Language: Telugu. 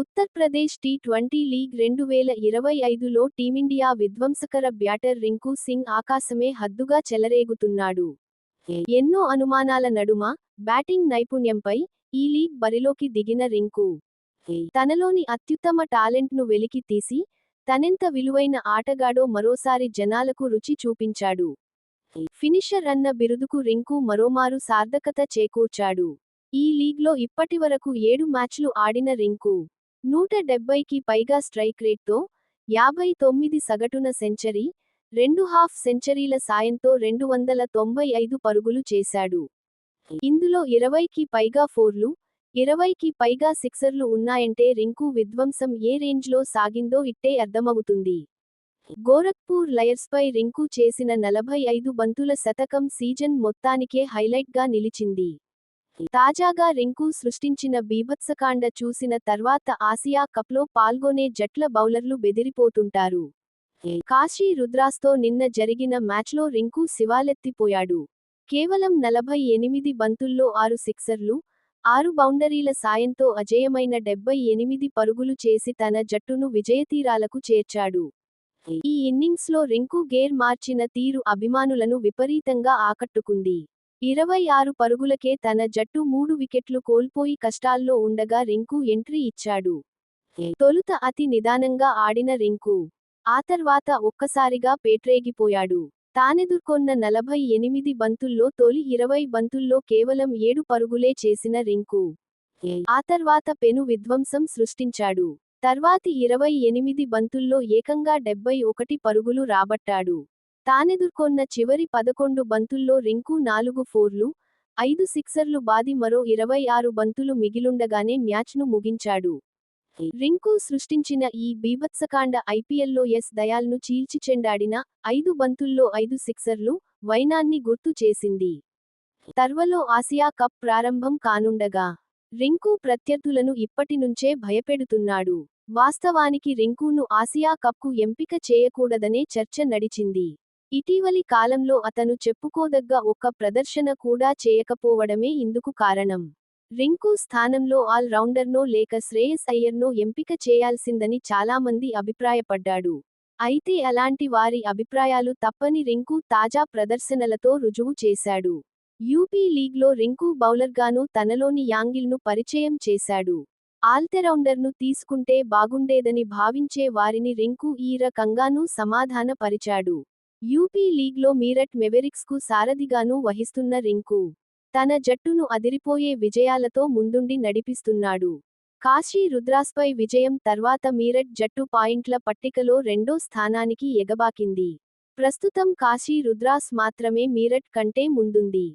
ఉత్తర్ప్రదేశ్ టీ ట్వంటీ లీగ్ రెండు వేల ఇరవై ఐదులో టీమిండియా విధ్వంసకర బ్యాటర్ రింకు సింగ్ ఆకాశమే హద్దుగా చెలరేగుతున్నాడు. ఎన్నో అనుమానాల నడుమ బ్యాటింగ్ నైపుణ్యంపై ఈ లీగ్ బరిలోకి దిగిన రింకు. తనలోని అత్యుత్తమ టాలెంట్ను వెలికి తీసి తనెంత విలువైన ఆటగాడో మరోసారి జనాలకు రుచి చూపించాడు. ఫినిషర్ అన్న బిరుదుకు రింకు మరోమారు సార్థకత చేకూర్చాడు. ఈ లీగ్లో ఇప్పటివరకు ఏడు మ్యాచ్లు ఆడిన రింకు. నూట డెబ్బైకి పైగా స్ట్రైక్ రేట్తో యాభై తొమ్మిది సగటున సెంచరీ రెండు హాఫ్ సెంచరీల సాయంతో రెండు వందల తొంభై ఐదు పరుగులు చేశాడు. ఇందులో ఇరవైకి పైగా ఫోర్లు ఇరవైకి పైగా సిక్సర్లు ఉన్నాయంటే రింకు విధ్వంసం ఏ రేంజ్లో సాగిందో ఇట్టే అర్థమవుతుంది. గోరఖ్పూర్ లయర్స్పై రింకు చేసిన నలభై ఐదు బంతుల శతకం సీజన్ మొత్తానికే హైలైట్గా నిలిచింది. తాజాగా రింకు సృష్టించిన బీభత్సకాండ చూసిన తర్వాత ఆసియా కప్లో పాల్గొనే జట్ల బౌలర్లు బెదిరిపోతుంటారు. కాశీ రుద్రాస్తో నిన్న జరిగిన మ్యాచ్లో రింకు శివాలెత్తిపోయాడు. కేవలం నలభై ఎనిమిది బంతుల్లో ఆరు సిక్సర్లు ఆరు బౌండరీల సాయంతో అజేయమైన డెబ్బై ఎనిమిది పరుగులు చేసి తన జట్టును విజయతీరాలకు చేర్చాడు. ఈ ఇన్నింగ్స్లో రింకు గేర్ మార్చిన తీరు అభిమానులను విపరీతంగా ఆకట్టుకుంది. ఇరవై ఆరు పరుగులకే తన జట్టు మూడు వికెట్లు కోల్పోయి కష్టాల్లో ఉండగా రింకు ఎంట్రీ ఇచ్చాడు. తొలుత అతి నిదానంగా ఆడిన రింకు. ఆ తర్వాత ఒక్కసారిగా పేట్రేగిపోయాడు. తానెదుర్కొన్న నలభై ఎనిమిది బంతుల్లో తొలి ఇరవై బంతుల్లో కేవలం ఏడు పరుగులే చేసిన రింకు. ఆ తర్వాత పెను విధ్వంసం సృష్టించాడు. తర్వాతి ఇరవై ఎనిమిది బంతుల్లో ఏకంగా డెబ్బై ఒకటి పరుగులు రాబట్టాడు. తానెదుర్కొన్న చివరి పదకొండు బంతుల్లో రింకు నాలుగు ఫోర్లు ఐదు సిక్సర్లు బాది మరో ఇరవై ఆరు బంతులు మిగిలుండగానే మ్యాచ్ను ముగించాడు. రింకు సృష్టించిన ఈ బీభత్సకాండ ఐపీఎల్లో ఎస్ దయాల్ను చీల్చిచెండాడిన ఐదు బంతుల్లో ఐదు సిక్సర్లు వైనాన్ని గుర్తు చేసింది. తర్వలో ఆసియా కప్ ప్రారంభం కానుండగా రింకు ప్రత్యర్థులను ఇప్పటినుంచే భయపెడుతున్నాడు. వాస్తవానికి రింకును ఆసియా కప్కు ఎంపిక చేయకూడదనే చర్చ నడిచింది. ఇటీవలి కాలంలో అతను చెప్పుకోదగ్గ ఒక్క ప్రదర్శన కూడా చేయకపోవడమే ఇందుకు కారణం. రింకు స్థానంలో ఆల్ రౌండర్నో లేక శ్రేయస్ అయ్యర్నో ఎంపిక చేయాల్సిందని చాలామంది అభిప్రాయపడ్డాడు. అయితే అలాంటి వారి అభిప్రాయాలు తప్పని రింకు తాజా ప్రదర్శనలతో రుజువు చేశాడు. యూపీ లీగ్లో రింకు బౌలర్గానూ తనలోని యాంగిల్ను పరిచయం చేశాడు. ఆల్టెరౌండర్ను తీసుకుంటే బాగుండేదని భావించే వారిని రింకు ఈ రకంగానూ సమాధానపరిచాడు. యూపీ లీగ్లో మీరట్ మెవెరిక్స్కు సారథిగానూ వహిస్తున్న రింకు. తన జట్టును అదిరిపోయే విజయాలతో ముందుండి నడిపిస్తున్నాడు. కాశీ రుద్రాస్పై విజయం తర్వాత మీరట్ జట్టు పాయింట్ల పట్టికలో రెండో స్థానానికి ఎగబాకింది. ప్రస్తుతం కాశీ రుద్రాస్ మాత్రమే మీరట్ కంటే ముందుంది.